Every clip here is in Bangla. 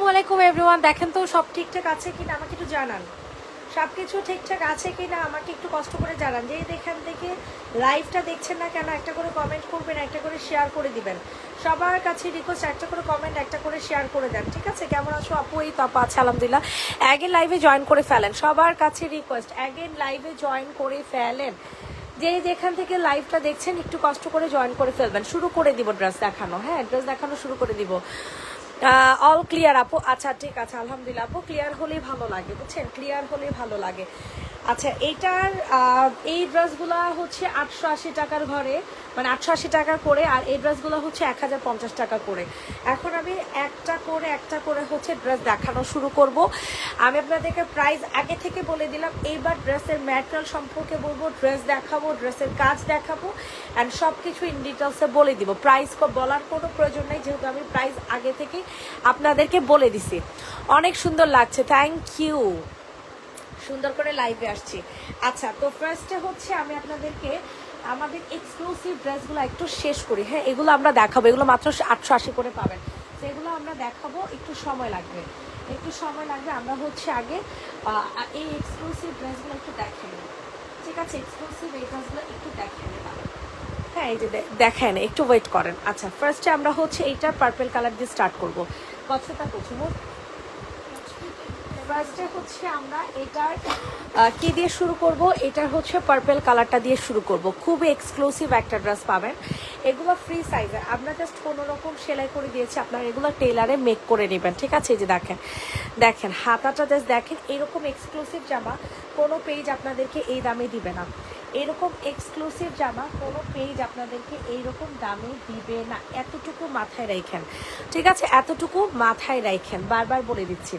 আসসালামু আলাইকুম এভরিওয়ান দেখেন তো সব ঠিকঠাক আছে কিনা? আমাকে একটু জানান। সব কিছু ঠিকঠাক আছে কিনা? আমাকে একটু কষ্ট করে জানান। যে এখান থেকে লাইভটা দেখছেন না কেন, একটা করে কমেন্ট করবেন, একটা করে শেয়ার করে দিবেন। সবার কাছে রিকোয়েস্ট একটা করে কমেন্ট একটা করে শেয়ার করে দেন। ঠিক আছে? কেমন আছো আপু? এই তো আপু আছে, আলহামদুলিল্লাহ। অ্যাগেন লাইভে জয়েন করে ফেলেন। সবার কাছে রিকোয়েস্ট অ্যাগেন লাইভে জয়েন করে ফেলেন। যে যেখান থেকে লাইভটা দেখছেন, একটু কষ্ট করে জয়েন করে ফেলবেন। শুরু করে দিব ড্রেস দেখানো। হ্যাঁ ড্রেস দেখানো শুরু করে দিব। অল ক্লিয়ার আপু? আচ্ছা ঠিক আছে, আলহামদুলিল্লাহ, আপু। ক্লিয়ার হলেই ভালো লাগে, বুঝছেন? ক্লিয়ার হলেই ভালো লাগে। আচ্ছা এইটার আহ, এই ড্রেসগুলো হচ্ছে আটশো আশি টাকার ঘরে মানে আটশো আশি টাকা করে আর এই ড্রেসগুলো হচ্ছে এক হাজার পঞ্চাশ টাকা করে। এখন আমি একটা করে একটা করে হচ্ছে ড্রেস দেখানো শুরু করব। আমি আপনাদেরকে প্রাইস আগে থেকে বলে দিলাম এইবার ড্রেসের ম্যাটেরিয়াল সম্পর্কে বলব ড্রেস দেখাবো ড্রেসের কাজ দেখাবো অ্যান্ড সব কিছু ইন ডিটেলসে বলে দিব। প্রাইস বলার কোনো প্রয়োজন নেই যেহেতু আমি প্রাইস আগে থেকে আপনাদেরকে বলে দিছি। অনেক সুন্দর লাগছে থ্যাংক ইউ সুন্দর করে লাইভে আসছি। আচ্ছা তো ফার্স্টে হচ্ছে আমি আপনাদেরকে আমাদের এক্সক্লুসিভ ড্রেসগুলো একটু শেষ করি। হ্যাঁ এগুলো আমরা দেখাবো। এগুলো মাত্র আটশো আশি করে পাবেন। তো এগুলো আমরা দেখাবো। একটু সময় লাগবে। একটু সময় লাগবে। আমরা হচ্ছে আগে এই এক্সক্লুসিভ ড্রেসগুলো একটু দেখে নিই। ঠিক আছে? এক্সক্লুসিভ এই ড্রেসগুলো একটু দেখে নিলাম হ্যাঁ এই যে দেখেন, একটু ওয়েট করেন। আচ্ছা ফার্স্টে আমরা হচ্ছে এইটা পার্পেল কালার দিয়ে স্টার্ট করব। করছি মোট ফার্স্টে হচ্ছে আমরা এটার কি দিয়ে শুরু করব? এটার হচ্ছে পার্পেল কালারটা দিয়ে শুরু করব। খুবই এক্সক্লুসিভ একটা ড্রেস পাবেন। এগুলো ফ্রি সাইজের আমরা জাস্ট কোনো রকম সেলাই করে দিয়েছি, আপনারা এগুলো টেলারে মেক করে নেবেন, ঠিক আছে? যে দেখেন দেখেন, হাতাটা জাস্ট দেখেন, এরকম এক্সক্লুসিভ জামা কোনো পেজ আপনাদেরকে এই দামে দিবে না। এরকম এক্সক্লুসিভ জামা কোনো পেজ আপনাদেরকে এইরকম দামে দিবে না। এতটুকু মাথায় রাখেন, ঠিক আছে? এতটুকু মাথায় রাখেন। বারবার বলে দিচ্ছি।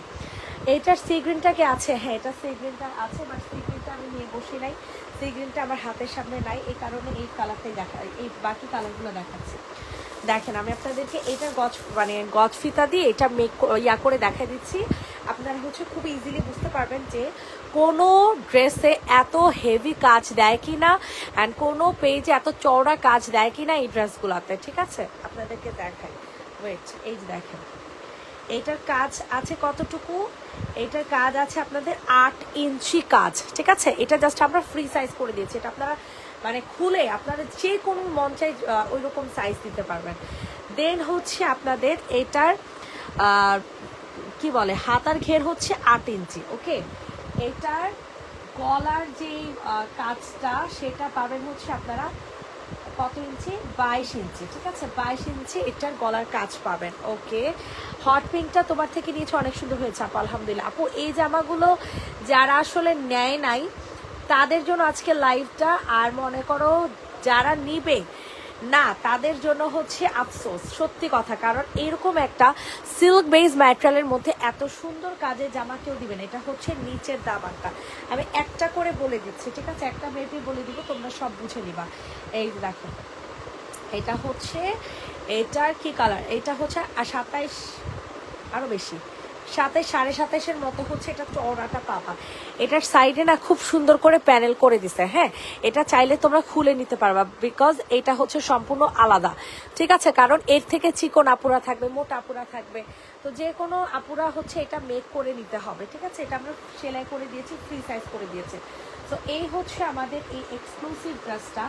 এইটার সি গ্রিনটা কি আছে? হ্যাঁ এটা সি গ্রিনটা আছে বাট সি গ্রিনটা আমি নিয়ে বসে নাই। সি গ্রিনটা আমার হাতের সামনে নাই, এই কারণে এই কালারটাই দেখা এই বাকি কালারগুলো দেখাচ্ছি। দেখেন, আমি আপনাদেরকে এইটার গছ মানে গছ ফিতা দিয়ে এটা মেক ইয়া করে দেখা দিচ্ছি। আপনারা হচ্ছে খুব ইজিলি বুঝতে পারবেন যে কোনো ড্রেসে এত হেভি কাজ দেয় কি না অ্যান্ড কোনো পেজে এত চওড়া কাজ দেয় কি না এই ড্রেসগুলোতে, ঠিক আছে? আপনাদেরকে দেখাই। ওয়েট এই যে দেখেন। এটার কাজ আছে কতটুকু? এটার কাজ আছে আপনাদের আট ইঞ্চি কাজ, ঠিক আছে? এটা জাস্ট আমরা ফ্রি সাইজ করে দিয়েছি। এটা আপনারা মানে খুলে আপনারা যে কোনো মন চাই ওই রকম সাইজ দিতে পারবেন। দেন হচ্ছে আপনাদের এটার কি বলে, হাতার ঘের হচ্ছে আট ইঞ্চি ওকে এটার গলার যে কাজটা, সেটা পাবেন হচ্ছে আপনারা কত ইঞ্চি? বাইশ ইঞ্চি, ঠিক আছে? বাইশ ইঞ্চি, এটার গলার কাজ পাবেন। ওকে, হট পিঙ্কটা তোমার থেকে নিয়েছে অনেক সুন্দর হয়েছে, আপু, আলহামদুলিল্লাহ। আপু, এই জামাগুলো যারা আসলে নেয় নাই, তাদের জন্য আজকে লাইভটা আর মনে করো যারা নিবে না, তাদের জন্য হচ্ছে আফসোস। সত্যি কথা, কারণ এরকম একটা সিল্ক বেস ম্যাটেরিয়ালের মধ্যে এত সুন্দর কাজের জামা কেউ দিবেন এটা হচ্ছে নিচের দামানটা আমি একটা করে বলে দিচ্ছি, ঠিক আছে? একটা মেপে বলে দিব, তোমরা সব বুঝে নিবা। এই দেখো, এটা হচ্ছে, এটার কি কালার এটা হচ্ছে সাতাইশ আরও বেশি। সাতাইশ, সাড়ে সাতাইশের মতো হচ্ছে এটা চওড়াটা পাবা এটার সাইডে না খুব সুন্দর করে প্যানেল করে দিছে হ্যাঁ? এটা চাইলে তোমরা খুলে নিতে পারবা বিকজ এটা হচ্ছে সম্পূর্ণ আলাদা। ঠিক আছে, কারণ এর থেকে চিকন আপুরা থাকবে, মোটা আপুরা থাকবে। তো যে কোনো আপুরা হচ্ছে এটা মেক করে নিতে হবে, ঠিক আছে? এটা আমরা সেলাই করে দিয়েছি ফ্রি সাইজ করে দিয়েছি। তো এই হচ্ছে আমাদের এই এক্সক্লুসিভ ড্রেসটা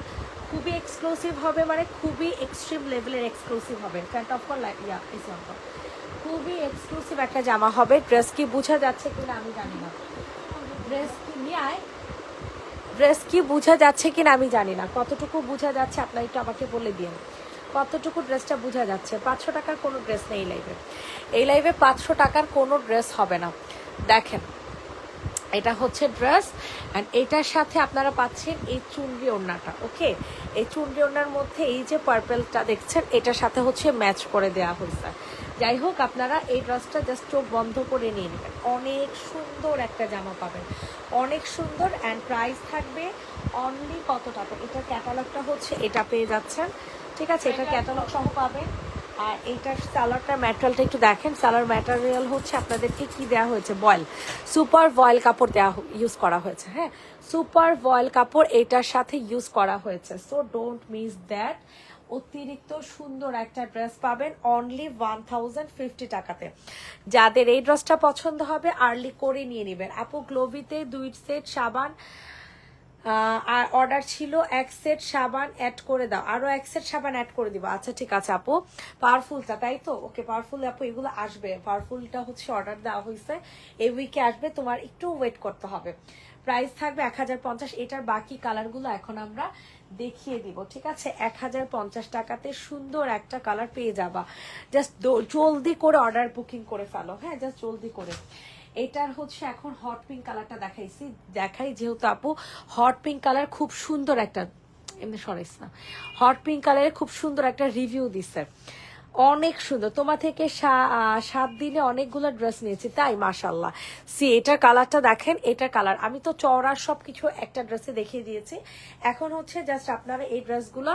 খুবই এক্সক্লুসিভ হবে মানে খুবই এক্সট্রিম লেভেলের এক্সক্লুসিভ হবে। ফ্যান্ট অফ কল ইয়া এই সম্ভব খুবই এক্সক্লুসিভ একটা জামা হবে। ড্রেস কি বোঝা যাচ্ছে কিনা আমি জানি না। ড্রেস কি নিয়ে ড্রেস কি বোঝা যাচ্ছে কিনা আমি জানি না। কতটুকু বোঝা যাচ্ছে আপনার একটু আমাকে বলে দিন। কতটুকু ড্রেসটা বোঝা যাচ্ছে? পাঁচশো টাকার কোনো ড্রেস নেই এই লাইভে এই লাইভে পাঁচশো টাকার কোনো ড্রেস হবে না। দেখেন, এটা হচ্ছে ড্রেস অ্যান্ড এটার সাথে আপনারা পাচ্ছেন এই চুনরি ওড়নাটা ওকে এই চুনরি ওড়নার মধ্যে এই যে পার্পেলটা দেখছেন, এটার সাথে হচ্ছে ম্যাচ করে দেওয়া হয়েছে। যাই হোক, আপনারা এই ড্রেসটা জাস্ট চোখ বন্ধ করে নিয়ে নেবেন। অনেক সুন্দর একটা জামা পাবেন। অনেক সুন্দর অ্যান্ড প্রাইস থাকবে অনলি কত টাকা? এটার ক্যাটালগটা হচ্ছে, এটা পেয়ে যাচ্ছেন। ঠিক আছে, এটা ক্যাটালগ সহ পাবেন। আর এইটার সালোয়ারটার ম্যাটেরিয়ালটা একটু দেখেন। সালোয়ার ম্যাটেরিয়াল হচ্ছে আপনাদেরকে কি দেওয়া হয়েছে? বয়েল সুপার ভয়েল কাপড় দেওয়া ইউজ করা হয়েছে হ্যাঁ? সুপার ভয়েল কাপড় এটার সাথে ইউজ করা হয়েছে। সো ডোন্ট মিস দ্যাট অতিরিক্ত সুন্দর একটা ড্রেস পাবেন অনলি ওয়ান থাউজেন্ড ফিফটি টাকাতে। যাদের এই ড্রেসটা পছন্দ হবে আর্লি করে নিয়ে নেবেন। আপু গ্লোবিতে দুই সেট সাবান আর অর্ডার ছিল এক সেট সাবান অ্যাড করে দাও। আরও এক সেট সাবান অ্যাড করে দিব। আচ্ছা ঠিক আছে আপু। পাওয়ারফুলটা তাই তো? ওকে পাওয়ারফুল আপু, এগুলো আসবে। পাওয়ারফুলটা হচ্ছে অর্ডার দেওয়া হয়েছে। এই উইকে আসবে, তোমার একটু ওয়েট করতে হবে। প্রাইস থাকবে এক হাজার পঞ্চাশ। এটার বাকি কালারগুলো এখন আমরা দেখিয়ে দিব, ঠিক আছে? এক হাজার পঞ্চাশ টাকাতে সুন্দর একটা কালার পেয়ে যাবা। জাস্ট জলদি করে অর্ডার বুকিং করে ফেলো হ্যাঁ? জাস্ট জলদি করে। এটার হচ্ছে এখন হট পিঙ্ক কালারটা দেখাইছি। দেখাই যেহেতু আপু হট পিঙ্ক কালার খুব সুন্দর একটা এমনি সরাইস না। হট পিঙ্ক কালারে খুব সুন্দর একটা রিভিউ দিছে। অনেক সুন্দর। তোমার থেকে সাত দিনে অনেকগুলো ড্রেস নিয়েছি, তাই মাশাল্লাহ সি, এটার কালারটা দেখেন, এটার কালার আমি তো চওড়ার সব কিছু একটা ড্রেসে দেখিয়ে দিয়েছি। এখন হচ্ছে জাস্ট আপনারা এই ড্রেসগুলো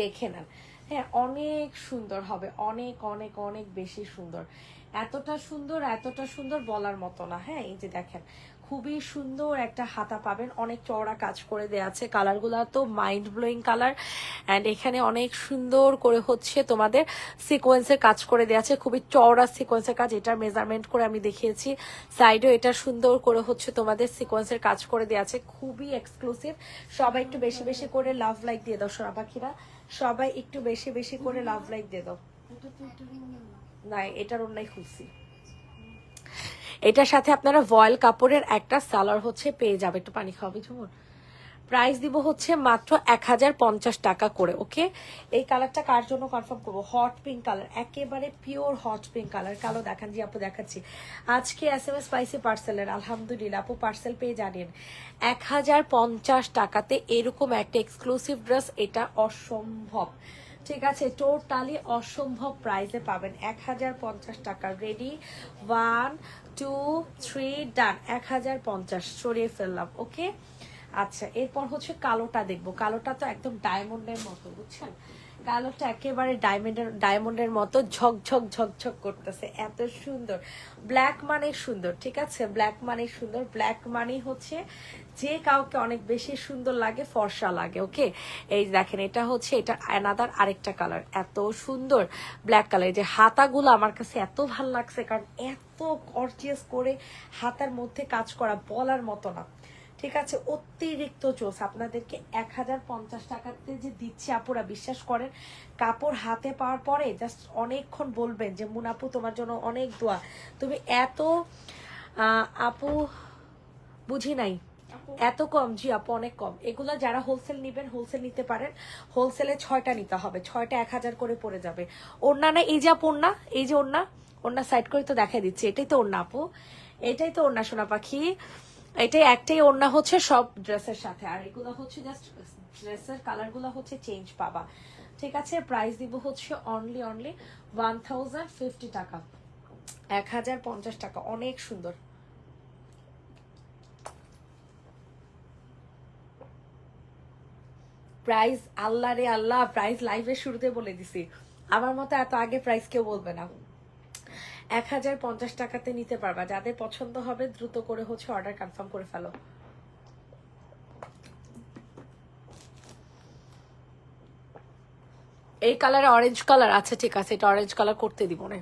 দেখে নেন। হ্যাঁ অনেক সুন্দর হবে, অনেক অনেক অনেক বেশি সুন্দর। এতটা সুন্দর এতটা সুন্দর বলার মতো না। হ্যাঁ এই যে দেখেন খুবই সুন্দর একটা হাতা পাবেন। অনেক চওড়া কাজ করে দেওয়া আছে। কালারগুলো তো মাইন্ড ব্লোয়িং কালার অ্যান্ড এখানে অনেক সুন্দর করে হচ্ছে তোমাদের সিকোয়েন্সের কাজ করে দেওয়া আছে। খুবই চওড়া সিকোয়েন্সের কাজ। এটার মেজারমেন্ট করে আমি দেখিয়েছি। সাইডেও এটা সুন্দর করে হচ্ছে তোমাদের সিকোয়েন্সের কাজ করে দেওয়া আছে। খুবই এক্সক্লুসিভ সবাই একটু বেশি বেশি করে লাভ লাইক দিয়ে দাও সোনা পাখিরা। সবাই একটু বেশি বেশি করে লাভ লাইক দিয়ে দাও। না। এটার অন্যায় খুলছি। এটার সাথে আপনারা ভয়েল কাপড়ের একটা সালার হচ্ছে পেয়ে যাবে। একটু পানি খাওয়াবি ঝুমুর। প্রাইস দিব হচ্ছে মাত্র এক হাজার পঞ্চাশ টাকা করে, ওকে? এই কালারটা কার জন্য কনফার্ম করব? হট পিঙ্ক কালার একেবারে পিওর হট পিঙ্ক কালার কালো দেখান জি, আপু দেখাচ্ছি। আজকে এস এম এস স্পাইসি পার্সেলের আলহামদুলিল্লাহ। আপু পার্সেল পেয়ে জানেন এক হাজার পঞ্চাশ টাকাতে এরকম একটা এক্সক্লুসিভ ড্রেস এটা অসম্ভব। ঠিক আছে টোটালি অসম্ভব প্রাইসে পাবেন। এক হাজার পঞ্চাশ টাকা ready one two three done এক হাজার পঞ্চাশ, সরিয়ে ফেললাম ওকে আচ্ছা এরপর হচ্ছে কালোটা দেখব। কালোটা তো একদম ডায়মন্ডের মতো, বুঝছেন? কালোটা একেবারে ডায়মন্ডের ডায়মন্ডের মতো ঝকঝক ঝকঝক করতেছে। এত সুন্দর। ব্ল্যাক মানে সুন্দর, ঠিক আছে? ব্ল্যাক মানে সুন্দর। ব্ল্যাক মানে হচ্ছে যে কাউকে অনেক বেশি সুন্দর লাগে, ফর্সা লাগে ওকে এই দেখেন, এটা হচ্ছে, এটা অ্যানাদার আরেকটা কালার এত সুন্দর ব্ল্যাক কালার যে হাতাগুলো আমার কাছে এত ভালো লাগছে, কারণ এত গর্জিয়াস করে হাতার মধ্যে কাজ করা বলার মতো না। ঠিক আছে, অতিরিক্ত চোস। আপনাদেরকে এক হাজার পঞ্চাশ টাকাতে যে দিচ্ছে, আপুরা বিশ্বাস করেন, কাপড় হাতে পাওয়ার পরে জাস্ট অনেকক্ষণ বলবেন যে মুনাপু তোমার জন্য অনেক দোয়া। তুমি এত আপু, বুঝি নাই। এত কম? জি আপু, অনেক কম। এগুলো যারা হোলসেল নিবেন হোলসেল নিতে পারেন। হোলসেলে ছয়টা নিতে হবে। ছয়টা এক হাজার করে পড়ে যাবে। ওড়না না এই যে আপু ওড়না, এই যে ওড়না ওড়না সাইড করে তো দেখাই দিচ্ছে। এটাই তো ওড়না আপু। এটাই তো ওড়না সোনা পাখি। এটাই একটাই ওড়না হচ্ছে সব ড্রেসের সাথে। আর এগুলো হচ্ছে জাস্ট ড্রেসের কালারগুলো হচ্ছে চেঞ্জ পাবা। ঠিক আছে? প্রাইস দিব হচ্ছে only only one thousand fifty টাকা। এক হাজার পঞ্চাশ টাকা। অনেক সুন্দর। প্রাইস আল্লাহ রে আল্লাহ প্রাইস লাইভের শুরুতে বলে দিছি। আমার মতো এত আগে প্রাইস কেউ বলবে না। এক হাজার পঞ্চাশ টাকাতে নিতে পারবা। যাদের পছন্দ হবে দ্রুত করে হচ্ছে অর্ডার কনফার্ম করে ফেলো। এই কালারে অরেঞ্জ কালার আছে, ঠিক আছে। এটা অরেঞ্জ কালার করতে দিব না।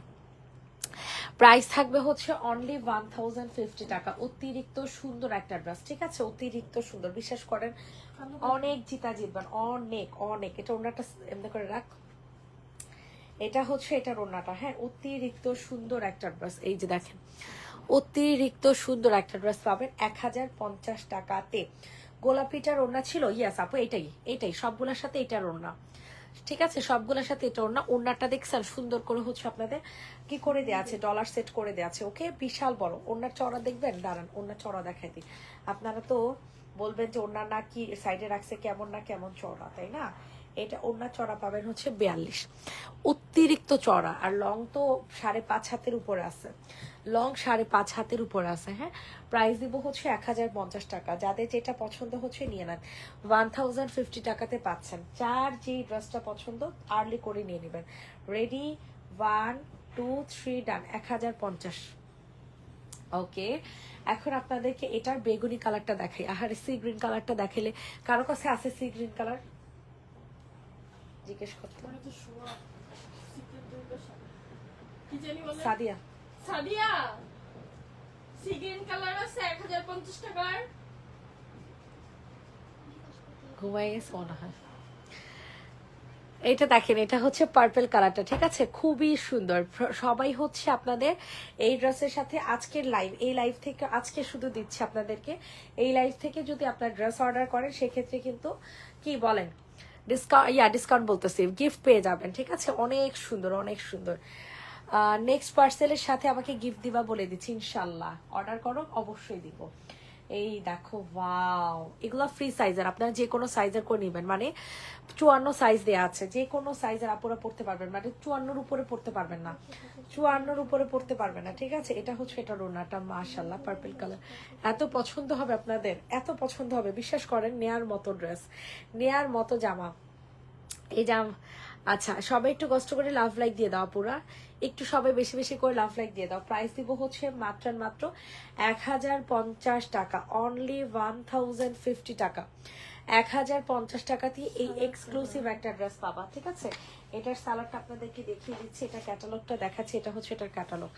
প্রাইস থাকবে হচ্ছে অনলি ওয়ান থাউজেন্ড ফিফটি টাকা। অতিরিক্ত সুন্দর একটা ড্রেস, ঠিক আছে? অতিরিক্ত সুন্দর, বিশ্বাস করেন, অনেক জিতা জিতবেন, অনেক অনেক। এটা ওনাটা এমনি করে রাখ। এটা হচ্ছে এটার ওড়নাটা হ্যাঁ? অতিরিক্ত সুন্দর একটা ড্রেস, এই যে দেখেন। অতিরিক্ত সুন্দর একটা ড্রেস পাবেন এক হাজার পঞ্চাশ টাকাতে। গোলাপিটার ওড়না ছিল? ইয়াস আপু, এটাই এটাই, সবগুলোর সাথে এটার ওড়না। ঠিক আছে? সবগুলোর সাথে এটা ওড়না ওড়নাটা দেখছেন সুন্দর করে হচ্ছে আপনাদের কি করে দেওয়া আছে ডলার সেট করে দেওয়া আছে ওকে বিশাল বড়। ওড়নার চড়া দেখবেন? দাঁড়ান ওড়নার চড়া দেখাই দিই। আপনারা তো বলবেন যে ওড়না না কি সাইডে রাখছে, কেমন না কেমন চড়া, তাই না? এটা ওড়না চড়া পাবেন হচ্ছে বিয়াল্লিশ। অতিরিক্ত চড়া, আর লং তো সাড়ে পাঁচ হাতের উপরে আছে। লং সাড়ে পাঁচ হাতের উপরে আছে হ্যাঁ? প্রাইস দিব হচ্ছে এক হাজার পঞ্চাশ টাকা। যাদের যেটা পছন্দ হচ্ছে নিয়ে নেন। ওয়ান থাউজেন্ড ফিফটি টাকাতে পাচ্ছেন। যার যে ড্রেসটা পছন্দ আর্লি করে নিয়ে নেবেন। Ready one two three done এক হাজার পঞ্চাশ। ওকে এখন আপনাদেরকে এটার বেগুনি কালারটা দেখাই। আহারে সি গ্রিন কালারটা দেখাইলে কারও কাছে আছে সি গ্রিন কালার জিজ্ঞেস করতে। মানে Sadia. Sadia! Sea green colour আছে এক হাজার পঞ্চাশ টাকার। ঘুমাই গেছে মনে হয়। এটা দেখেন এটা হচ্ছে পার্পল কালারটা ঠিক আছে? খুবই সুন্দর। সবাই হচ্ছে আপনাদের এই ড্রেসের সাথে আজকের লাইভ এই লাইভ থেকে আজকে শুধু দিচ্ছি আপনাদেরকে। এই লাইভ থেকে যদি আপনার ড্রেস অর্ডার করেন সেক্ষেত্রে কিন্তু কি বলেন? ডিসকাউন্ট ইয়া ডিসকাউন্ট বলতেছি গিফট পেয়ে যাবেন, ঠিক আছে? অনেক সুন্দর অনেক সুন্দর। নেক্সট পার্সেলের সাথে আমাকে গিফট দিবা বলে দিচ্ছি ইনশাল্লাহ অর্ডার করো, অবশ্যই দিব। এই দেখো ওয়াও এগুলো ফ্রি সাইজের আপনারা যে কোনো সাইজের করে নেবেন। মানে চুয়ান্ন সাইজ দেওয়া আছে। যে কোনো সাইজের আপুরা পড়তে পারবেন। মানে চুয়ান্নর উপরে পড়তে পারবেন না। চুয়ান্নর উপরে পড়তে পারবেন না, ঠিক আছে? এটা হচ্ছে এটা রোনাটা মাশাল্লাহ পার্পল কালার এত পছন্দ হবে আপনাদের, এত পছন্দ হবে। বিশ্বাস করেন, নেয়ার মতো ড্রেস নেয়ার মতো জামা। এই জাম আচ্ছা সবাই একটু কষ্ট করে লাভ লাইক দিয়ে দাও পুরা। একটু সবাই বেশি বেশি করে লাভ লাইক দিয়ে দাও। প্রাইস দিব হচ্ছে মাত্র মাত্র এক হাজার পঞ্চাশ টাকা। অনলি ওয়ান থাউজেন্ড ফিফটি টাকা। এক হাজার পঞ্চাশ টাকা দিয়ে এই এক্সক্লুসিভ একটা ড্রেস পাবা ঠিক আছে? এটার সালাডটা আপনাদেরকে দেখিয়ে দিচ্ছি এটা ক্যাটালগটা দেখাচ্ছে এটা হচ্ছে এটার ক্যাটালগ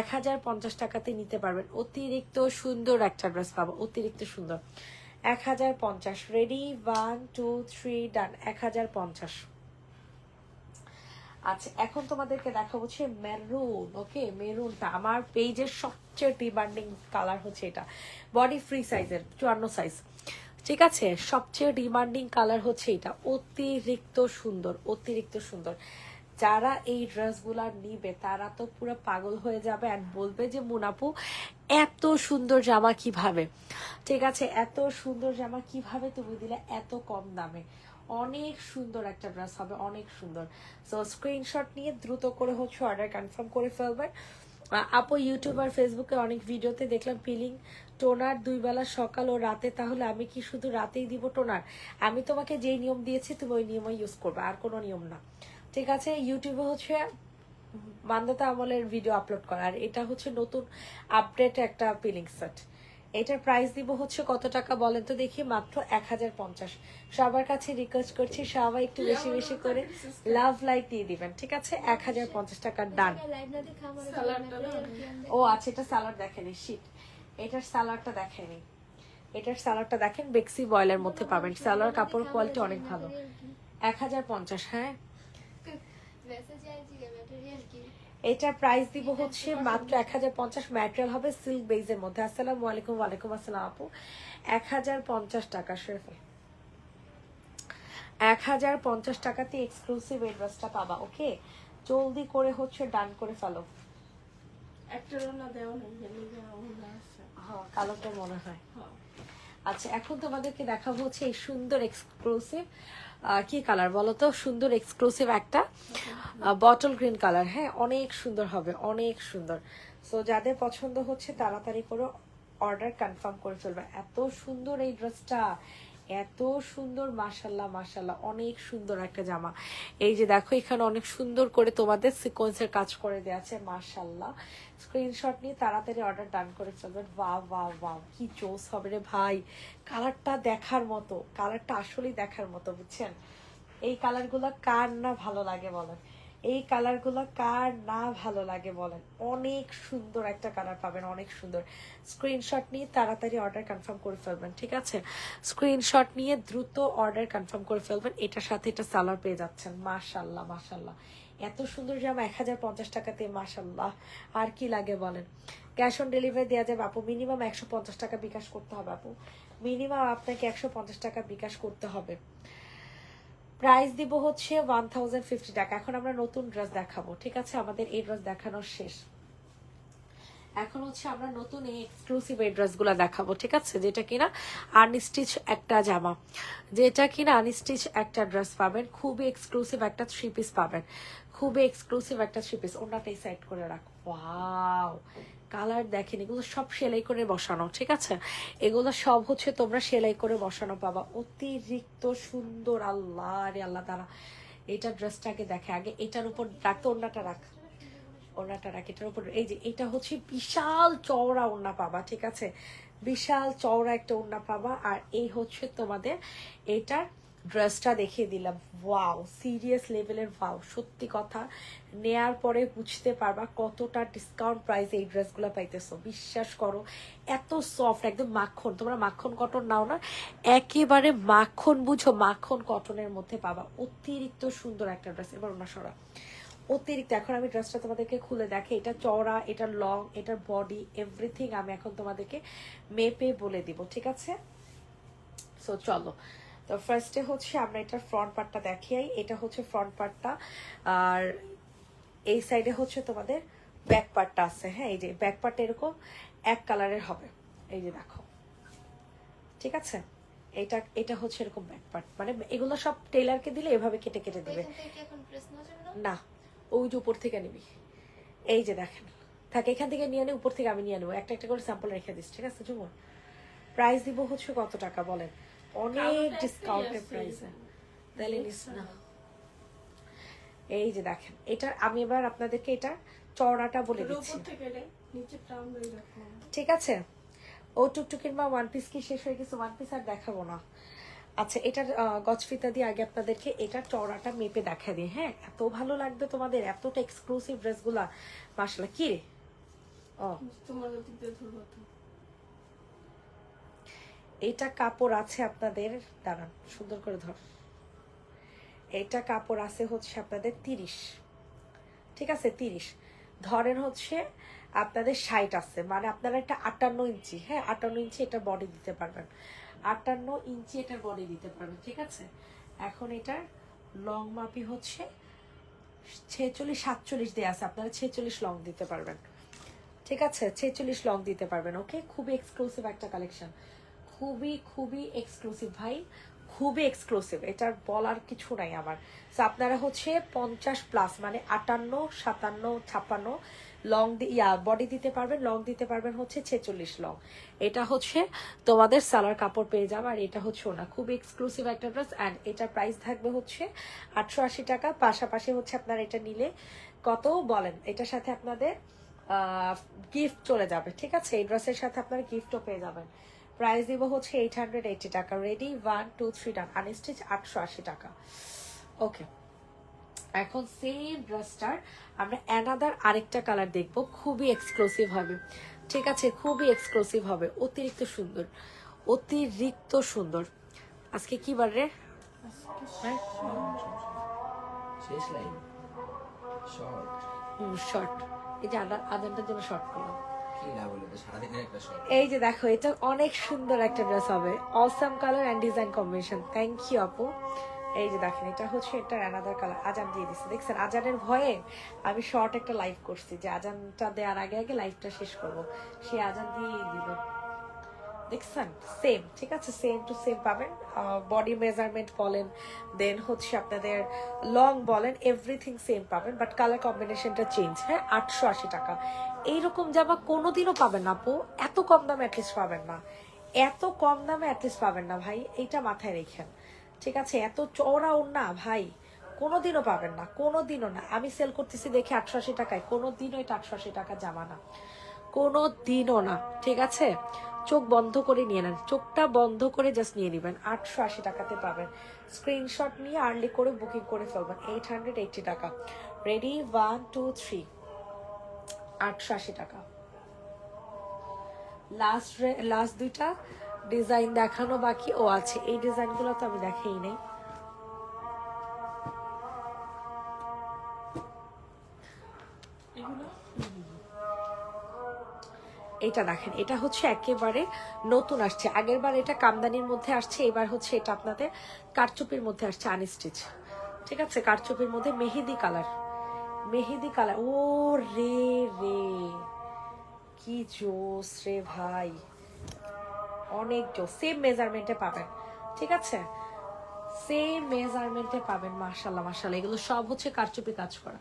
এক হাজার পঞ্চাশ টাকাতে নিতে পারবেন। অতিরিক্ত সুন্দর একটা ড্রেস পাবা অতিরিক্ত সুন্দর। এক হাজার পঞ্চাশ ready one two three done এক হাজার পঞ্চাশ। আচ্ছা এখন তোমাদেরকে দেখা হচ্ছে মেরুন ওকে মেরুনটা আমার পেজের সবচেয়ে ডিমান্ডিং কালার হচ্ছে এটা। বডি ফ্রি সাইজের চুয়ান্ন সাইজ ঠিক আছে? সবচেয়ে ডিমান্ডিং কালার হচ্ছে এটা। অতিরিক্ত সুন্দর অতিরিক্ত সুন্দর। যারা এই ড্রেসগুলা নিবে, তারা তো পুরো পাগল হয়ে যাবে আর বলবে যে, মুনাপু, এত সুন্দর জামা কীভাবে? ঠিক আছে? এত সুন্দর জামা কীভাবে তুমি দিলে এত কম দামে? অনেক সুন্দর একটা ড্রেস হবে, অনেক সুন্দর। সো স্ক্রিনশট নিয়ে দ্রুত করে হচ্ছে অর্ডার কনফার্ম করে ফেলবেন। আপু ইউটিউব আর ফেসবুকে অনেক ভিডিওতে দেখলাম পিলিং টোনার দুই বেলা সকাল ও রাতে, তাহলে আমি কি শুধু রাতেই দিব টোনার? আমি তোমাকে যেই নিয়ম দিয়েছি, তুমি ওই নিয়মে ইউজ করবে, আর কোনো নিয়ম না। ঠিক আছে ইউটিউবে হচ্ছে মান্দাতা আমলের ভিডিও আপলোড করা, আর এটা হচ্ছে নতুন আপডেট একটা পিলিং সেট এটার প্রাইস দিব হচ্ছে কত টাকা বলেন তো দেখি মাত্র এক হাজার পঞ্চাশ। সবার কাছে রিকোয়েস্ট করছি সবাই একটু বেশি বেশি করে লাভ লাইক দিয়ে দিবেন ঠিক আছে? এক হাজার পঞ্চাশ টাকার ডান সালাডটা দাও। ও আচ্ছা এটা স্যালাড দেখেনি শিট এটার স্যালাডটা দেখেনি। এটার স্যালাডটা দেখেন বেক্সি বয়েলের মধ্যে পাবেন। স্যালাড কাপড় কোয়ালিটি অনেক ভালো। এক হাজার পঞ্চাশ হ্যাঁ? এটার প্রাইস দিব হচ্ছে মাত্র এক হাজার পঞ্চাশ ম্যাটেরিয়াল হবে সিল্ক বেজের মধ্যে। আসসালামু আলাইকুম ওয়ালাইকুম আসসালাম আপু। এক হাজার পঞ্চাশ টাকা শেরফে এক হাজার পঞ্চাশ টাকাতে এক্সক্লুসিভ এই ড্রেসটা পাবা ওকে জলদি করে হচ্ছে ডান করে ফেলো। হ্যাঁ কালোটা মনে হয়। হ্যাঁ। আচ্ছা এখন তোমাদেরকে দেখাবো হচ্ছে এই সুন্দর এক্সক্লুসিভ কি কালার বলো তো সুন্দর এক্সক্লুসিভ একটা বটল গ্রিন কালার হ্যাঁ অনেক সুন্দর হবে, অনেক সুন্দর। সো যাদের পছন্দ হচ্ছে, তাড়াতাড়ি করে অর্ডার কনফার্ম করে ফেলবে। এত সুন্দর এই ড্রেসটা এত সুন্দর মাশাল্লাহ মাশাল্লাহ অনেক সুন্দর একটা জামা। এই যে দেখো, এখানে অনেক সুন্দর করে তোমাদের সিকোয়েন্সের কাজ করে দেওয়া আছে মাশাল্লাহ স্ক্রিনশট নিয়ে তাড়াতাড়ি অর্ডার ডান করে ফেলবেন ওয়াও ওয়াও ওয়াও কি জোস হবে রে ভাই। কালারটা দেখার মতো কালারটা আসলেই দেখার মতো, বুঝছেন? এই কালারগুলো কার না ভালো লাগে বলেন? এই কালারগুলো কার না ভালো লাগে বলেন? অনেক সুন্দর একটা কালার পাবেন, অনেক সুন্দর। স্ক্রিনশট নিয়ে তাড়াতাড়ি অর্ডার কনফার্ম করে ফেলবেন, ঠিক আছে? স্ক্রিনশট নিয়ে দ্রুত অর্ডার কনফার্ম করে ফেলবেন। এটার সাথে এটা সালার পেয়ে যাচ্ছেন। মাশাল্লাহ মাশাল্লাহ। এত সুন্দর জামা, এক হাজার পঞ্চাশ টাকাতে মাশাল্লাহ আর কি লাগে বলেন? ক্যাশ অন ডেলিভারি দেওয়া যাবে, আপু। মিনিমাম একশো পঞ্চাশ টাকা বিকাশ করতে হবে, আপু। মিনিমাম আপনাকে একশো পঞ্চাশ টাকা বিকাশ করতে হবে। প্রাইস দিব হচ্ছে ওয়ান থাউজেন্ড ফিফটি টাকা। এখন আমরা নতুন ড্রেস দেখাবো, ঠিক আছে? আমাদের এই ড্রেস দেখানোর শেষ। এখন হচ্ছে আমরা নতুন এই এক্সক্লুসিভ এই ড্রেসগুলো দেখাবো, ঠিক আছে? যেটা কিনা আনস্টিচ একটা জামা। যেটা কিনা আনস্টিচ একটা ড্রেস পাবেন, খুবই এক্সক্লুসিভ একটা থ্রি পিস পাবেন। খুবই এক্সক্লুসিভ একটা থ্রি পিস ওনাটাই সাইড করে রাখো। ওয়াও কালার দেখেন, এগুলো সব সেলাই করে বসানো, ঠিক আছে? এগুলো সব হচ্ছে তোমরা সেলাই করে বসানো পাবা। অতিরিক্ত সুন্দর, আল্লাহ রে আল্লাহ তারা এটা ড্রেসটাকে দেখে, আগে এটার উপর রাখতো ওনাটা রাখ। ওড়নাটা রাখ, এটার উপর, এই যে এটা হচ্ছে বিশাল চওড়া ওড়না পাবা, ঠিক আছে? বিশাল চওড়া একটা ওড়না পাবা। আর এই হচ্ছে তোমাদের এটার ড্রেসটা দেখিয়ে দিলাম। ওয়াও সিরিয়াস লেভেলের ওয়াও সত্যি কথা। নেয়ার পরে বুঝতে পারবা কতটা ডিসকাউন্ট প্রাইসে এই ড্রেসগুলো পাইতেছো। বিশ্বাস করো, এত সফট একদম মাখন। তোমরা মাখন কটন নাও না, একেবারে মাখন বুঝো, মাখন কটনের মধ্যে পাবা। অতিরিক্ত সুন্দর একটা ড্রেস এবার ওনা সরা। অতিরিক্ত, এখন আমি ড্রেসটা তোমাদেরকে খুলে দেখে। এটা চওড়া, এটা লং এটার বডি এভরিথিং আমি এখন তোমাদেরকে মেপে বলে দিব, ঠিক আছে? সো চলো। তো ফার্স্টে হচ্ছে আমরা এটার ফ্রন্ট পার্টটা দেখিয়াই। এটা হচ্ছে ফ্রন্ট পার্টটা আর এই সাইডে হচ্ছে তোমাদের ব্যাক পার্টটা আছে হ্যাঁ? এই যে ব্যাক পার্টটা এরকম এক কালারের হবে। এই যে দেখো। ঠিক আছে? এটা এটা হচ্ছে এরকম ব্যাক পার্ট মানে এগুলো সব টেলারকে দিলে এভাবে কেটে কেটে দিবে। না ওই যে উপর থেকে নিবি। এই যে দেখেন। থাকে এখান থেকে নিয়ে নে উপর থেকে আমি নিয়ে নেব। একটা একটা করে স্যাম্পল রেখে দিস ঠিক আছে জুমন প্রাইস দিব হচ্ছে কত টাকা বলেন? অনেক ডিসকাউন্টের প্রাইসে তাহলে নিস না এই যে দেখেন এটা আমি এবার আপনাদেরকে এটা চওড়াটা বলে দিচ্ছি। ঠিক আছে? ও টুকটুকির মা ওয়ান পিস কি শেষ হয়ে গেছে? ওয়ান পিস আর দেখাবো না। আচ্ছা এটার গজফিতা দিয়ে আগে আপনাদেরকে এটার চওড়াটা মেপে দেখা দিই হ্যাঁ? এত ভালো লাগবে তোমাদের এতটা এক্সক্লুসিভ ড্রেসগুলা মাসালা কি রে? ও। তোমার ওদিক দিয়ে ধরবো তো। এটা কাপড় আছে আপনাদের, দাঁড়ান, সুন্দর করে ধর। এটা কাপড় আছে হচ্ছে আপনাদের তিরিশ। ঠিক আছে, তিরিশ। ধরেন হচ্ছে আপনাদের ষাট আছে মানে আপনারা একটা আটান্ন ইঞ্চি হ্যাঁ আটান্ন ইঞ্চি এটা বডি দিতে পারবেন। আটান্ন ইঞ্চি এটার বডি দিতে পারবেন, ঠিক আছে? এখন এটার লং মাপি হচ্ছে ছেচল্লিশ, সাতচল্লিশ দেওয়া আছে, আপনারা ছেচল্লিশ লং দিতে পারবেন। ঠিক আছে, ছেচল্লিশ লং দিতে পারবেন ওকে খুবই এক্সক্লুসিভ একটা কালেকশন খুবই খুবই এক্সক্লুসিভ ভাই। খুবই এক্সক্লুসিভ এটার বলার কিছু নাই আমার। আপনারা হচ্ছে পঞ্চাশ প্লাস মানে আটান্ন, সাতান্ন, ছাপ্পান্ন লং ইয়া বডি দিতে পারবেন লং দিতে পারবেন হচ্ছে ছেচল্লিশ লং এটা হচ্ছে তোমাদের সালার কাপড় পেয়ে যাবে, আর এটা হচ্ছে ওনা। খুবই এক্সক্লুসিভ একটা ড্রেস অ্যান্ড এটার প্রাইস থাকবে হচ্ছে আটশো আশি টাকা। পাশাপাশি হচ্ছে আপনারা এটা নিলে কত বলেন? এটার সাথে আপনাদের গিফট চলে যাবে, ঠিক আছে? এই ড্রেসের সাথে আপনারা গিফটও পেয়ে যাবেন। প্রাইস দিব হচ্ছে এইট হান্ড্রেড এইটি টাকা। Ready one two three done unstitch আটশো আশি টাকা। ওকে এখন সেম ড্রেসটার আমরা অ্যানাদার আরেকটা কালার দেখব। খুবই এক্সক্লুসিভ হবে। ঠিক আছে? খুবই এক্সক্লুসিভ হবে। অতিরিক্ত সুন্দর। অতিরিক্ত সুন্দর। আজকে কি বার রে? হ্যাঁ শর্ট এই যে আদা আদানটার জন্য শর্ট করলাম। এই যে দেখো, এটা অনেক সুন্দর একটা ড্রেস হবে। Awesome colour and design combination thank you আপু। এই যে দেখেন, এটা হচ্ছে এটা অ্যানাদার কালার আজান দিয়ে দিচ্ছে দেখছেন, আজানের ভয়ে আমি শর্ট একটা লাইভ করছি, যে আজানটা দেওয়ার আগে আগে লাইভটা শেষ করব। সে আজান দিয়ে দিব দেখছেন সেম ঠিক আছে? সেম টু সেম পাবেন। বডি মেজারমেন্ট বলেন দেন হচ্ছে আপনাদের লং বলেন এভরিথিং সেম পাবেন বাট কালার কম্বিনেশনটা চেঞ্জ হ্যাঁ? আটশো আশি টাকা। এইরকম জামা কোনোদিনও পাবেন না আপু, এত কম দামে অ্যাটলিস্ট পাবেন না। এত কম দামে অ্যাটলিস্ট পাবেন না ভাই, এইটা মাথায় রেখেন। ঠিক আছে? এত চওড়াও না ভাই, কোনোদিনও পাবেন না, কোনোদিনও না। আমি সেল করতেছি দেখে আটশো আশি টাকায়, কোনোদিনও এটা আটশো আশি টাকা জামা না। কোনো দিনও না, ঠিক আছে? চোখ বন্ধ করে নিয়ে নেন। চোখটা বন্ধ করে জাস্ট নিয়ে নেবেন। আটশো আশি টাকাতে পাবেন। স্ক্রিনশট নিয়ে আর্লি করে বুকিং করে ফেলবেন। এইট হান্ড্রেড এইটটি টাকা। রেডি ওয়ান টু থ্রি আটশো আশি টাকা। লাস্ট লাস্ট দুইটা ডিজাইন দেখানো বাকি ও আছে। এই ডিজাইনগুলো তো আমি দেখেই নেই। এগুলো? এটা দেখেন, এটা হচ্ছে একেবারে নতুন আসছে। আগের বার এটা কামদানির মধ্যে আসছে, এবার হচ্ছে এটা আপনাদের কারচুপির মধ্যে আসছে, আনস্টিচ। ঠিক আছে? কারচুপির মধ্যে মেহেদি কালার। মেহেদি কালার। ও রে রে, কি জোস রে ভাই। অনেক জোস। সেম মেজারমেন্টে পাবেন। ঠিক আছে? সেম মেজারমেন্টে পাবেন মাশাল্লাহ মাশাল্লাহ এগুলো সব হচ্ছে কারচুপি কাজ করা।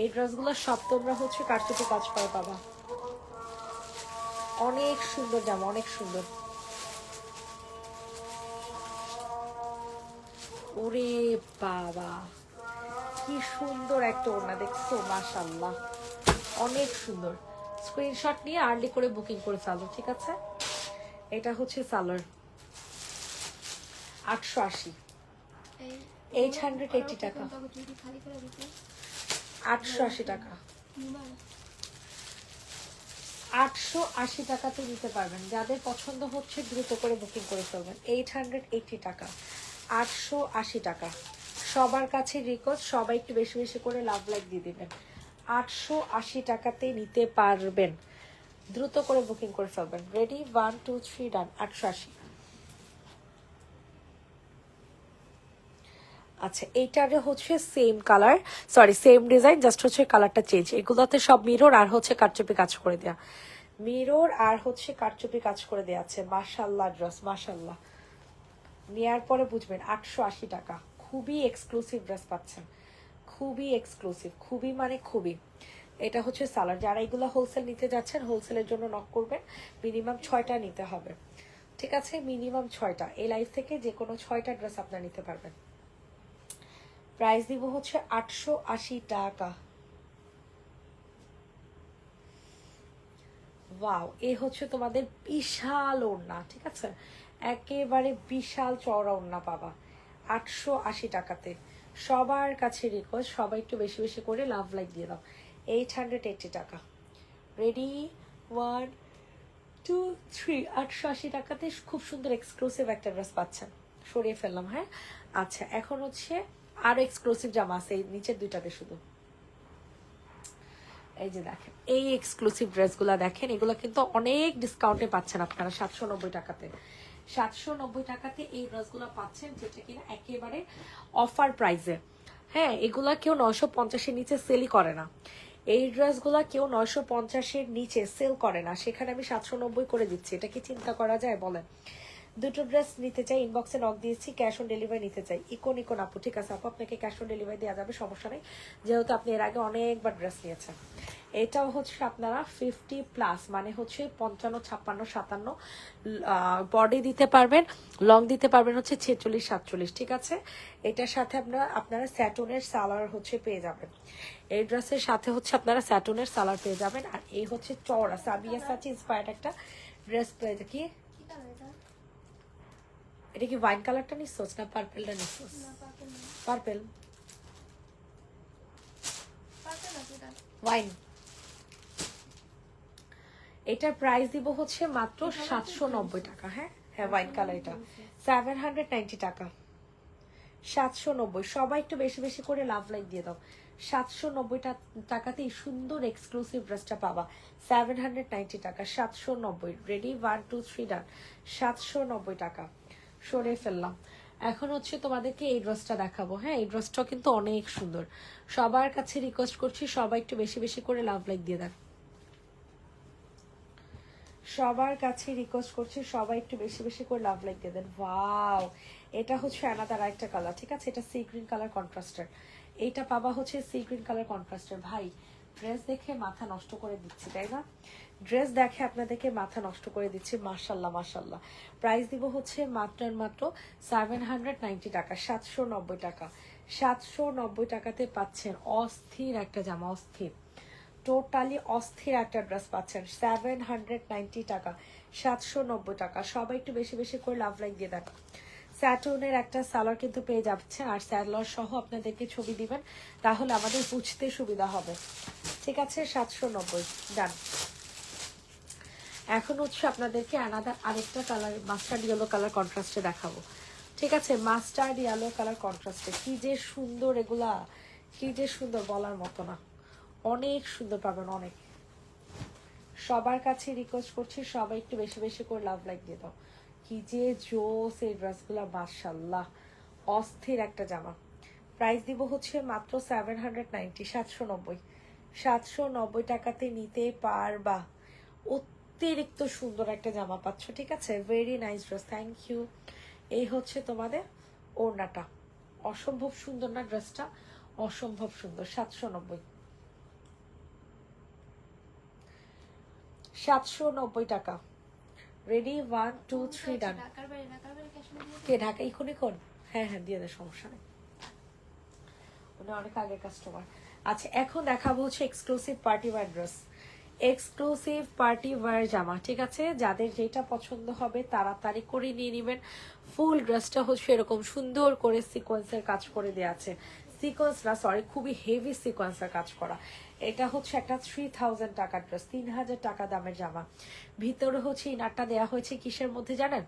এই ড্রেসগুলো সব তোমরা হচ্ছে কারচুপি কাজ করা পাবা। অনেক সুন্দর জামা অনেক সুন্দর। ওরে বাবা কি সুন্দর একটা ওড়না দেখছ? মাশাল্লাহ অনেক সুন্দর। স্ক্রিনশট নিয়ে আর্লি করে বুকিং করে ফেলো ঠিক আছে? এটা হচ্ছে সালোয়ার আটশো আশি। এইট হান্ড্রেড এইটি টাকা। আটশো আশি টাকা। আটশো আশি টাকাতে নিতে পারবেন। যাদের পছন্দ হচ্ছে দ্রুত করে বুকিং করে ফেলবেন। এইট হান্ড্রেড এইটি টাকা। আটশো আশি টাকা। সবার কাছে রিকোয়েস্ট সবাই একটু বেশি বেশি করে লাভ লাইক দিয়ে দেবেন। আটশো আশি টাকাতে নিতে পারবেন। দ্রুত করে বুকিং করে ফেলবেন। Ready one two three done আটশো আশি। আচ্ছা এইটারে হচ্ছে same colour sorry same design just হচ্ছে কালারটা চেঞ্জ এগুলোতে সব মিরর আর হচ্ছে কারচুপি কাজ করে দেয়া। মিরর আর হচ্ছে কারচুপি কাজ করে দেয়া আছে। মাশাল্লাহ ড্রেস মাশাল্লাহ নেয়ার পরে বুঝবেন, আটশো আশি টাকা। খুবই এক্সক্লুসিভ ড্রেস পাচ্ছেন। খুবই এক্সক্লুসিভ খুবই মানে খুবই। এটা হচ্ছে সালার যারা এগুলো হোলসেল নিতে যাচ্ছেন হোলসেলের জন্য নক করবেন। মিনিমাম ছয়টা নিতে হবে। ঠিক আছে? মিনিমাম ছয়টা। এই লাইফ থেকে যে কোনো ছয়টা ড্রেস আপনারা নিতে পারবেন। প্রাইস দিব হচ্ছে আটশো আশি টাকা। ওয়াও, এ হচ্ছে তোমাদের বিশাল ওড়না, ঠিক আছে? একেবারে বিশাল চওড়া ওড়না পাবা, আটশো আশি টাকাতে। সবার কাছে রিকোয়েস্ট সবাই একটু বেশি বেশি করে লাভ লাইক দিয়ে দাও। এইট হান্ড্রেড এইটি টাকা। রেডি ওয়ান টু থ্রি আটশো আশি টাকাতে খুব সুন্দর এক্সক্লুসিভ একটা ড্রেস পাচ্ছেন। সরিয়ে ফেললাম হ্যাঁ? আচ্ছা এখন হচ্ছে আরও এক্সক্লুসিভ জামা আছে, এই নিচের দুইটাতে শুধু। এই যে দেখেন, এই এক্সক্লুসিভ ড্রেসগুলো দেখেন, এগুলো কিন্তু অনেক ডিসকাউন্টে পাচ্ছেন আপনারা, সাতশো নব্বই টাকাতে। সাতশো নব্বই টাকাতে এই ড্রেসগুলো পাচ্ছেন, যেটা কিনা একেবারে অফার প্রাইসে হ্যাঁ এগুলা কেউ নয়শো পঞ্চাশের নিচে সেলই করে না। এই ড্রেসগুলা কেউ নয়শো পঞ্চাশের নিচে সেল করে না। সেখানে আমি সাতশো নব্বই করে দিচ্ছি। এটা কি চিন্তা করা যায়, বলেন? দুটো ড্রেস নিতে চাই ইনবক্সে নক দিয়েছি ক্যাশ অন ডেলিভারি নিতে চাই। ইকোন ইকোন আপু, ঠিক আছে আপু, আপনাকে ক্যাশ অন ডেলিভারি দেওয়া যাবে, সমস্যা নেই। যেহেতু আপনি এর আগে অনেকবার ড্রেস নিয়েছেন। এটাও হচ্ছে আপনারা ফিফটি প্লাস মানে হচ্ছে পঞ্চান্ন, ছাপ্পান্ন, সাতান্ন বডি দিতে পারবেন লং দিতে পারবেন হচ্ছে ছেচল্লিশ, সাতচল্লিশ, ঠিক আছে? এটার সাথে আপনারা আপনারা স্যাটনের সালার হচ্ছে পেয়ে যাবেন। এই ড্রেসের সাথে হচ্ছে আপনারা স্যাটনের সালার পেয়ে যাবেন। আর এই হচ্ছে চওড়া সাবিয়া সাচি ইন্সপায়ার্ড একটা ড্রেস পেয়ে কি? এটা কি ওয়াইন কালারটা নিচ্ছোস না পার্পেলটা নিচ্ছোস পার্পল ওয়াইন এটার প্রাইস দিব হচ্ছে মাত্র সাতশো নব্বই টাকা হ্যাঁ? হ্যাঁ ওয়াইন কালার এটা। সেভেন হান্ড্রেড নাইনটি টাকা। সাতশো নব্বই। সবাই একটু বেশি বেশি করে লাভ লাইক দিয়ে দাও। সাতশো নব্বই টাকাতে এই সুন্দর এক্সক্লুসিভ ড্রেসটা পাবা। সেভেন হান্ড্রেড নাইনটি টাকা সাতশো নব্বই। Ready one two three done সাতশো নব্বই টাকা। সরে ফেললাম। এখন হচ্ছে তোমাদেরকে এই ড্রেসটা দেখাবো। হ্যাঁ এই ড্রেসটাও কিন্তু অনেক সুন্দর। সবার কাছে রিকোয়েস্ট করছি, সবাই একটু বেশি বেশি করে লাভ লাইক দিয়ে দেন। সবার কাছে রিকোয়েস্ট করছি, সবাই একটু বেশি বেশি করে লাভ লাইক দিয়ে দেন। ওয়াও এটা হচ্ছে আনাদার একটা কালার ঠিক আছে? এটা সি গ্রিন কালার কন্ট্রাস্টার এইটা পাবা হচ্ছে সি গ্রিন কালার কন্ট্রাস্টার ভাই ড্রেস দেখে মাথা নষ্ট করে দিচ্ছি, তাই না? ড্রেস দেখে আপনাদেরকে মাথা নষ্ট করে দিচ্ছি মার্শাল্লাহ মার্শাল্লাহ প্রাইস দিব হচ্ছে মাত্রার মাত্র সেভেন হান্ড্রেড নাইনটি টাকা, সাতশো নব্বই টাকা। সাতশো নব্বই টাকাতে পাচ্ছেন অস্থির একটা জামা, অস্থির। টোটালি অস্থির একটা ড্রেস পাচ্ছেন সেভেন হান্ড্রেড নাইনটি টাকা, সাতশো নব্বই টাকা। সবাই একটু বেশি বেশি করে লাভ লাইক দিয়ে দেন স্যাটনের একটা সালোয়ার কিন্তু পেয়ে যাচ্ছে আর স্যালোয়ার সহ আপনাদেরকে ছবি দিবেন, তাহলে আমাদের বুঝতে সুবিধা হবে। ঠিক আছে, সাতশো নব্বই ডান এখন হচ্ছে আপনাদেরকে আলাদা আরেকটা কালার মাস্টার্ড ইয়েলো কালার কন্ট্রাস্টে দেখাবো। ঠিক আছে? মাস্টার্ড ইয়েলো কালার কন্ট্রাস্টে কি যে সুন্দর এগুলা। কি যে সুন্দর বলার মতো না। অনেক সুন্দর পাবেন, অনেক। সবার কাছে রিকোয়েস্ট করছি, সবাই একটু বেশি বেশি করে লাভ লাইক দিয়ে দাও। কি যে জোস এই ড্রেসগুলো মার্শাল্লাহ অস্থির একটা জামা। প্রাইস দিব হচ্ছে মাত্র সেভেন হান্ড্রেড নাইনটি সাতশো নব্বই। সাতশো নব্বই টাকাতে নিতে পারবা। অতিরিক্ত সুন্দর একটা জামা পাচ্ছ ঠিক আছে? Very nice dress thank you এই হচ্ছে তোমাদের ওড়নাটা। অসম্ভব সুন্দর না ড্রেসটা অসম্ভব সুন্দর সাতশো নব্বই। সাতশো নব্বই টাকা। Ready one two three done কে ঢাকা? ইখুনি কোন হ্যাঁ হ্যাঁ দিয়ে দে সমস্যা নেই। উনি অনেক আগের কাস্টমার আচ্ছা এখন দেখাবো হচ্ছে exclusive party wear dress exclusive party wear জামা, ঠিক আছে? যাদের যেটা পছন্দ হবে তাড়াতাড়ি করে নিয়ে নেবেন। ফুল ড্রেসটা হচ্ছে এরকম সুন্দর করে সিকোয়েন্সের কাজ করে দেওয়া আছে। সিকোয়েন্স না সরি খুবই হেভি সিকোয়েন্সের কাজ করা। এটা হচ্ছে একটা থ্রি থাউজেন্ড টাকার ড্রেস তিন হাজার টাকা দামের জামা। ভিতরে হচ্ছে ইনারটা দেওয়া হয়েছে কিসের মধ্যে জানেন?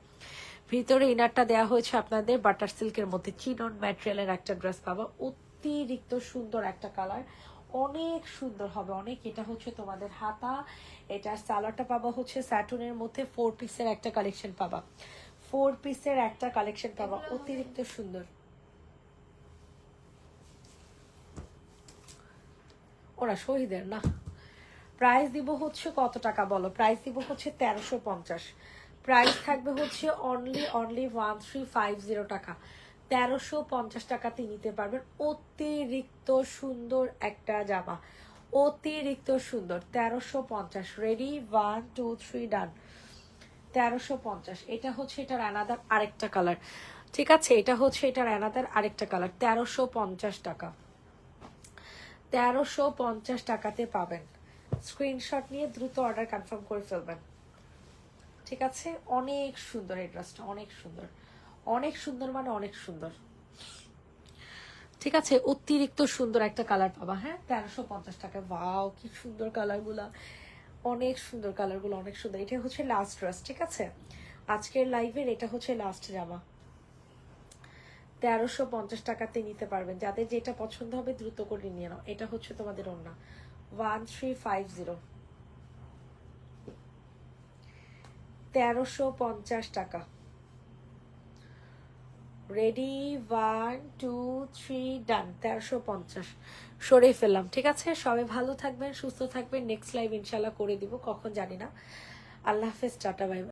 ভিতরে ইনারটা দেওয়া হয়েছে আপনাদের বাটার সিল্কের মধ্যে। চিনন ম্যাটেরিয়ালের একটা ড্রেস পাবা। অতিরিক্ত সুন্দর একটা কালার অনেক সুন্দর হবে। অনেক এটা হচ্ছে তোমাদের হাতা এটার সালোয়ারটা পাবা হচ্ছে স্যাটুনের মধ্যে ফোর পিসের একটা কালেকশন পাবা। ফোর পিসের একটা কালেকশন পাবা অতিরিক্ত সুন্দর। ওরা শহীদের না? প্রাইস দিব হচ্ছে কত টাকা বলো? প্রাইস দিব হচ্ছে তেরোশো পঞ্চাশ। প্রাইস থাকবে হচ্ছে only only one three five zero টাকা। তেরোশো পঞ্চাশ টাকাতে নিতে পারবেন। অতিরিক্ত সুন্দর একটা জামা। অতিরিক্ত সুন্দর। তেরোশো পঞ্চাশ। Ready one two three done তেরোশো পঞ্চাশ। এটা হচ্ছে এটার অ্যানাদার আরেকটা কালার ঠিক আছে? এটা হচ্ছে এটার অ্যানাদার আরেকটা কালার তেরোশো পঞ্চাশ টাকা। তেরোশো পঞ্চাশ টাকাতে পাবেন। স্ক্রিনশট নিয়ে দ্রুত অর্ডার কনফার্ম করে ফেলবেন। ঠিক আছে? অনেক সুন্দর এই ড্রেসটা অনেক সুন্দর। অনেক সুন্দর মানে অনেক সুন্দর। ঠিক আছে, অতিরিক্ত সুন্দর একটা কালার পাবা হ্যাঁ? তেরোশো পঞ্চাশ টাকা। বাও কি সুন্দর কালারগুলা অনেক সুন্দর কালারগুলো অনেক সুন্দর। এটা হচ্ছে লাস্ট ড্রেস ঠিক আছে? আজকের লাইভের এটা হচ্ছে লাস্ট জামা। তেরোশো পঞ্চাশ টাকাতে নিতে পারবেন। যাদের যেটা পছন্দ হবে দ্রুত করে নিয়ে নাও। এটা হচ্ছে তোমাদের অন্য ওয়ান থ্রি ফাইভ জিরো তেরোশো পঞ্চাশ টাকা। Ready one two three done তেরোশো পঞ্চাশ। সরে ফেললাম। ঠিক আছে? সবাই ভালো থাকবেন, সুস্থ থাকবেন। নেক্সট লাইভ ইনশাল্লাহ করে দিব। কখন জানি না। আল্লাহ হাফেজ, টাটা বাই